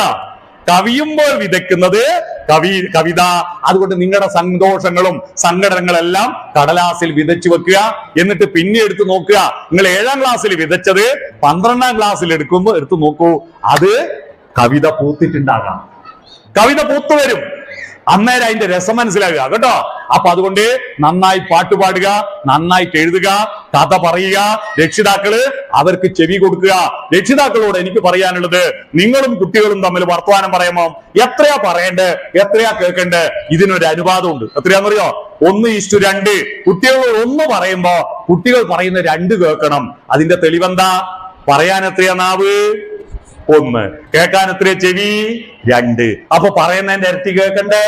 കവിയുമ്പോൾ വിതയ്ക്കുന്നത് കവി കവിത. അതുകൊണ്ട് നിങ്ങളുടെ സന്തോഷങ്ങളും സങ്കടങ്ങളെല്ലാം കടലാസിൽ വിതച്ചു വെക്കുക. എന്നിട്ട് പിന്നെ എടുത്ത് നോക്കുക. നിങ്ങൾ ഏഴാം ക്ലാസ്സിൽ വിതച്ചത് പന്ത്രണ്ടാം ക്ലാസ്സിൽ എടുക്കുമ്പോൾ എടുത്തു നോക്കൂ. അത് കവിത പൂത്തിട്ടുണ്ടാകാം. കവിത പൂത്തു വരും. അന്നേരം അതിന്റെ രസം മനസ്സിലാവുക കേട്ടോ? അപ്പൊ അതുകൊണ്ട് നന്നായി പാട്ടുപാടുക നന്നായിട്ട് എഴുതുക കഥ പറയുക. രക്ഷിതാക്കൾ അവർക്ക് ചെവി കൊടുക്കുക. രക്ഷിതാക്കളോട് എനിക്ക് പറയാനുള്ളത് നിങ്ങളും കുട്ടികളും തമ്മിൽ വർത്തമാനം പറയുമ്പോ എത്രയാ പറയണ്ടേ എത്രയാ കേൾക്കണ്ടേ ഇതിനൊരു അനുവാദമുണ്ട്. എത്രയാണെന്നറിയോ ഒന്ന് ഇഷ്ടു രണ്ട്. കുട്ടികൾ ഒന്ന് പറയുമ്പോ കുട്ടികൾ പറയുന്ന രണ്ട് കേൾക്കണം. അതിന്റെ തെളിവെന്താ? പറയാൻ എത്രയാ നാവ്? ഒന്ന്. കേൾക്കാൻ എത്ര ചെവി? രണ്ട്. അപ്പൊ പറയുന്നതിന്റെ ഇരട്ടി കേൾക്കണ്ടേ?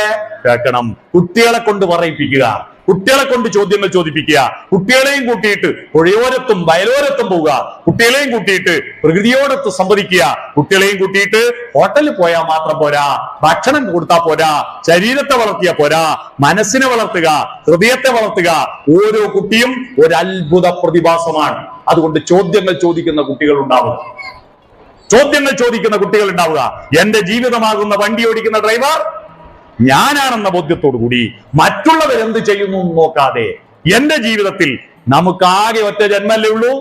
കേൾക്കണം. കുട്ടികളെ കൊണ്ട് പറയിപ്പിക്കുക. കുട്ടികളെ കൊണ്ട് ചോദ്യങ്ങൾ ചോദിപ്പിക്കുക. കുട്ടികളെയും കൂട്ടിയിട്ട് പുഴയോരത്തും വയലോരത്തും പോവുക. കുട്ടികളെയും കൂട്ടിയിട്ട് പ്രകൃതിയോടൊത്ത് സംവദിക്കുക. കുട്ടികളെയും കൂട്ടിയിട്ട് ഹോട്ടലിൽ പോയാൽ മാത്രം പോരാ. ഭക്ഷണം കൊടുത്താൽ പോരാ. ശരീരത്തെ വളർത്തിയാൽ പോരാ. മനസ്സിനെ വളർത്തുക. ഹൃദയത്തെ വളർത്തുക. ഓരോ കുട്ടിയും ഒരു പ്രതിഭാസമാണ്. അതുകൊണ്ട് ചോദ്യങ്ങൾ ചോദിക്കുന്ന കുട്ടികൾ ഉണ്ടാവുക ചോദ്യങ്ങൾ ചോദിക്കുന്ന കുട്ടികൾ ഉണ്ടാവുക. എന്റെ ജീവിതമാകുന്ന വണ്ടി ഓടിക്കുന്ന ഡ്രൈവർ ഞാനാണെന്ന ബോധ്യത്തോടു കൂടി മറ്റുള്ളവർ എന്ത് ചെയ്യുന്നു നോക്കാതെ എന്റെ ജീവിതത്തിൽ നമുക്ക് ആകെ ഒറ്റ ജന്മല്ലേ ഉള്ളൂ?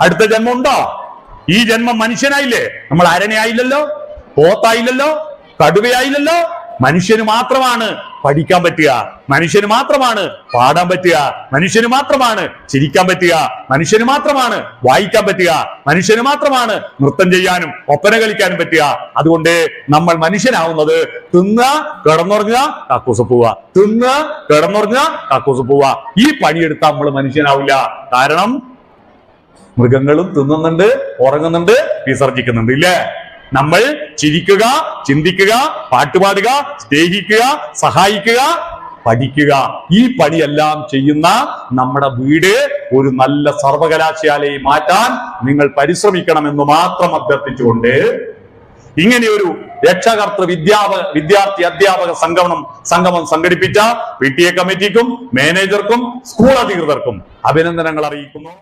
അടുത്ത ജന്മം ഉണ്ടോ? ഈ ജന്മം മനുഷ്യനായില്ലേ? നമ്മൾ അരണയായില്ലല്ലോ പോത്തായില്ലല്ലോ? കടുവയായില്ലല്ലോ? മനുഷ്യന് മാത്രമാണ് പഠിക്കാൻ പറ്റുക. മനുഷ്യന് മാത്രമാണ് പാടാൻ പറ്റുക. മനുഷ്യന് മാത്രമാണ് ചിരിക്കാൻ പറ്റുക. മനുഷ്യന് മാത്രമാണ് വായിക്കാൻ പറ്റുക. മനുഷ്യന് മാത്രമാണ് നൃത്തം ചെയ്യാനും ഒപ്പന കളിക്കാനും പറ്റുക. അതുകൊണ്ട് നമ്മൾ മനുഷ്യനാവുന്നത് തിന്ന കിടന്നുറങ്ങുക കാക്കൂസ് പോവുക. തിന്ന കിടന്നുറങ്ങുക കാക്കൂസ് പോവുക. ഈ പണിയെടുത്താൽ നമ്മൾ മനുഷ്യനാവില്ല. കാരണം മൃഗങ്ങളും തിന്നുന്നുണ്ട് ഉറങ്ങുന്നുണ്ട് വിസർജിക്കുന്നുണ്ട്. ഇല്ലേ? നമ്മൾ ചിരിക്കുക ചിന്തിക്കുക പാട്ടുപാടുക സ്നേഹിക്കുക സഹായിക്കുക പഠിക്കുക. ഈ പണിയെല്ലാം ചെയ്യുന്ന നമ്മുടെ വീട് ഒരു നല്ല സർവകലാശാലയെ മാറ്റാൻ നിങ്ങൾ പരിശ്രമിക്കണമെന്ന് മാത്രം അഭ്യർത്ഥിച്ചുകൊണ്ട് ഇങ്ങനെയൊരു രക്ഷാകർത്തൃ വിദ്യാപക വിദ്യാർത്ഥി അധ്യാപക സംഗമനം സംഗമം സംഘടിപ്പിച്ച പി ടി എ കമ്മിറ്റിക്കും മാനേജർക്കും സ്കൂൾ അധികൃതർക്കും അഭിനന്ദനങ്ങൾ അറിയിക്കുന്നു.